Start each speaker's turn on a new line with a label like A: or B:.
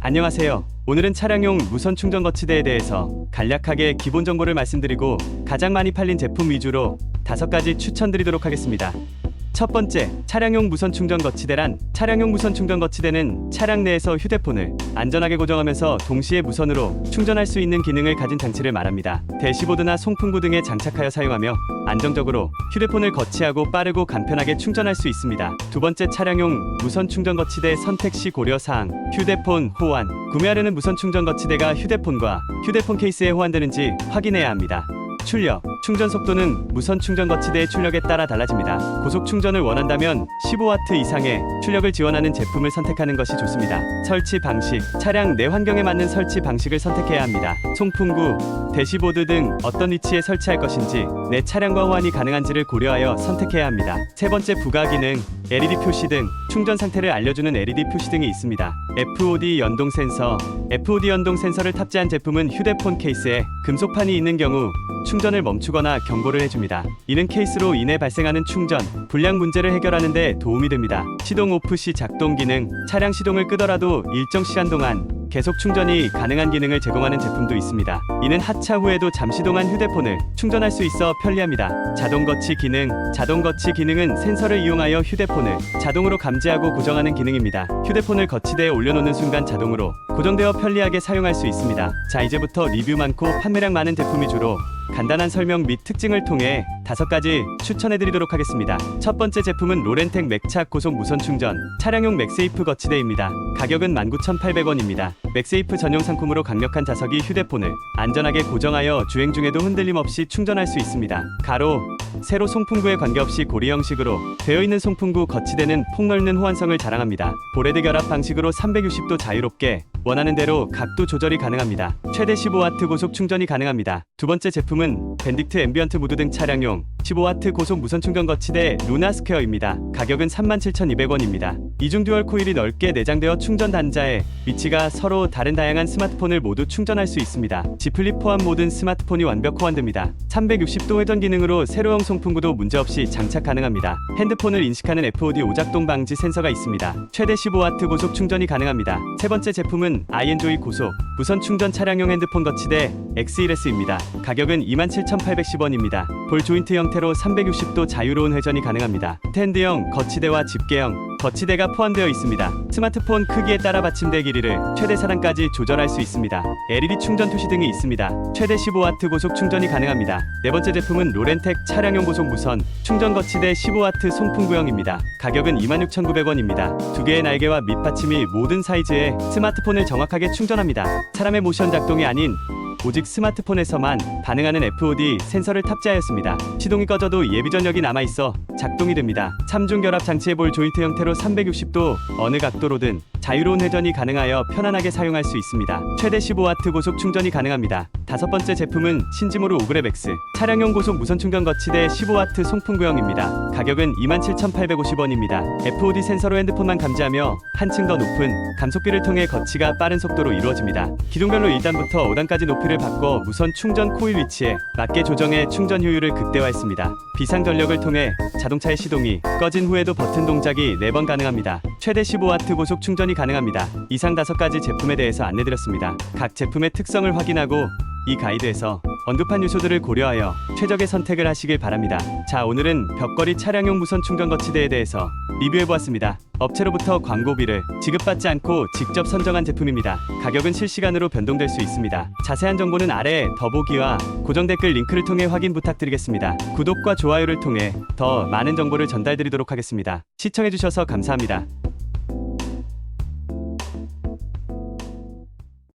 A: 안녕하세요. 오늘은 차량용 무선 충전 거치대에 대해서 간략하게 기본 정보를 말씀드리고 가장 많이 팔린 제품 위주로 다섯 가지 추천드리도록 하겠습니다. 첫 번째, 차량용 무선 충전 거치대란 차량용 무선 충전 거치대는 차량 내에서 휴대폰을 안전하게 고정하면서 동시에 무선으로 충전할 수 있는 기능을 가진 장치를 말합니다. 대시보드나 송풍구 등에 장착하여 사용하며 안정적으로 휴대폰을 거치하고 빠르고 간편하게 충전할 수 있습니다. 두 번째, 차량용 무선 충전 거치대 선택 시 고려 사항 휴대폰 호환 구매하려는 무선 충전 거치대가 휴대폰과 휴대폰 케이스에 호환되는지 확인해야 합니다. 출력 충전 속도는 무선 충전 거치대의 출력에 따라 달라집니다. 고속 충전을 원한다면 15W 이상의 출력을 지원하는 제품을 선택하는 것이 좋습니다. 설치 방식 차량 내 환경에 맞는 설치 방식을 선택해야 합니다. 송풍구, 대시보드 등 어떤 위치에 설치할 것인지 내 차량과 호환이 가능한지를 고려하여 선택해야 합니다. 세 번째 부가 기능 LED 표시 등 충전 상태를 알려주는 LED 표시 등이 있습니다. FOD 연동 센서 FOD 연동 센서를 탑재한 제품은 휴대폰 케이스에 금속판이 있는 경우 충전을 멈추거나 경고를 해줍니다. 이는 케이스로 인해 발생하는 충전, 불량 문제를 해결하는 데 도움이 됩니다. 시동 오프 시 작동 기능, 차량 시동을 끄더라도 일정 시간 동안 계속 충전이 가능한 기능을 제공하는 제품도 있습니다. 이는 하차 후에도 잠시 동안 휴대폰을 충전할 수 있어 편리합니다. 자동 거치 기능, 자동 거치 기능은 센서를 이용하여 휴대폰을 자동으로 감지하고 고정하는 기능입니다. 휴대폰을 거치대에 올려놓는 순간 자동으로 고정되어 편리하게 사용할 수 있습니다. 자, 이제부터 리뷰 많고 판매량 많은 제품 위주로 간단한 설명 및 특징을 통해 다섯 가지 추천해드리도록 하겠습니다. 첫 번째 제품은 로렌텍 맥차 고속 무선 충전 차량용 맥세이프 거치대입니다. 가격은 19,800원입니다. 맥세이프 전용 상품으로 강력한 자석이 휴대폰을 안전하게 고정하여 주행 중에도 흔들림 없이 충전할 수 있습니다. 가로, 세로 송풍구에 관계없이 고리 형식으로 되어 있는 송풍구 거치대는 폭넓는 호환성을 자랑합니다. 보레드 결합 방식으로 360도 자유롭게 원하는 대로 각도 조절이 가능합니다. 최대 15W 고속 충전이 가능합니다. 두 번째 제품은 밴딕트 앰비언트 무드 등 차량용 15W 고속 무선 충전 거치대 루나 스퀘어입니다. 가격은 37,200원입니다. 이중 듀얼 코일이 넓게 내장되어 충전 단자에 위치가 서로 다른 다양한 스마트폰을 모두 충전할 수 있습니다. G 플립 포함 모든 스마트폰이 완벽 호환됩니다. 360도 회전 기능으로 세로형 송풍구도 문제없이 장착 가능합니다. 핸드폰을 인식하는 FOD 오작동 방지 센서가 있습니다. 최대 15W 고속 충전이 가능합니다. 세 번째 제품은 아이엔조이 고속 무선 충전 차량용 핸드폰 거치대 X1S입니다. 가격은 27,810원입니다. 볼 조인트 형태로 360도 자유로운 회전이 가능합니다. 스탠드형, 거치대와 집게형, 거치대가 포함되어 있습니다. 스마트폰 크기에 따라 받침대 길이를 최대 4단까지 조절할 수 있습니다. LED 충전 투시 등이 있습니다. 최대 15W 고속 충전이 가능합니다. 네 번째 제품은 로렌텍 차량용 고속 무선 충전 거치대 15W 송풍 구형입니다. 가격은 26,900원입니다. 두 개의 날개와 밑받침이 모든 사이즈의 스마트폰을 정확하게 충전합니다. 사람의 모션 작동이 아닌 오직 스마트폰에서만 반응하는 FOD 센서를 탑재하였습니다. 시동이 꺼져도 예비 전력이 남아 있어 작동이 됩니다. 3중 결합 장치의 볼 조인트 형태로 360도 어느 각도로든 자유로운 회전이 가능하여 편안하게 사용할 수 있습니다. 최대 15W 고속 충전이 가능합니다. 다섯 번째 제품은 신지모르 오그랩X 차량용 고속 무선 충전 거치대 15W 송풍 구형입니다. 가격은 27,850원입니다. FOD 센서로 핸드폰만 감지하며 한층 더 높은 감속기를 통해 거치가 빠른 속도로 이루어집니다. 기둥별로 1단부터 5단까지 높이를 바꿔 무선 충전 코일 위치에 맞게 조정해 충전 효율을 극대화했습니다. 비상 전력을 통해 자동차의 시동이 꺼진 후에도 버튼 동작이 4번 가능합니다. 최대 15W 고속 충전이 가능합니다. 이상 5가지 제품에 대해서 안내드렸습니다. 각 제품의 특성을 확인하고 이 가이드에서 언급한 요소들을 고려하여 최적의 선택을 하시길 바랍니다. 자, 오늘은 벽걸이 차량용 무선 충전 거치대에 대해서 리뷰해 보았습니다. 업체로부터 광고비를 지급받지 않고 직접 선정한 제품입니다. 가격은 실시간으로 변동될 수 있습니다. 자세한 정보는 아래 더보기와 고정 댓글 링크를 통해 확인 부탁드리겠습니다. 구독과 좋아요를 통해 더 많은 정보를 전달드리도록 하겠습니다. 시청해주셔서 감사합니다.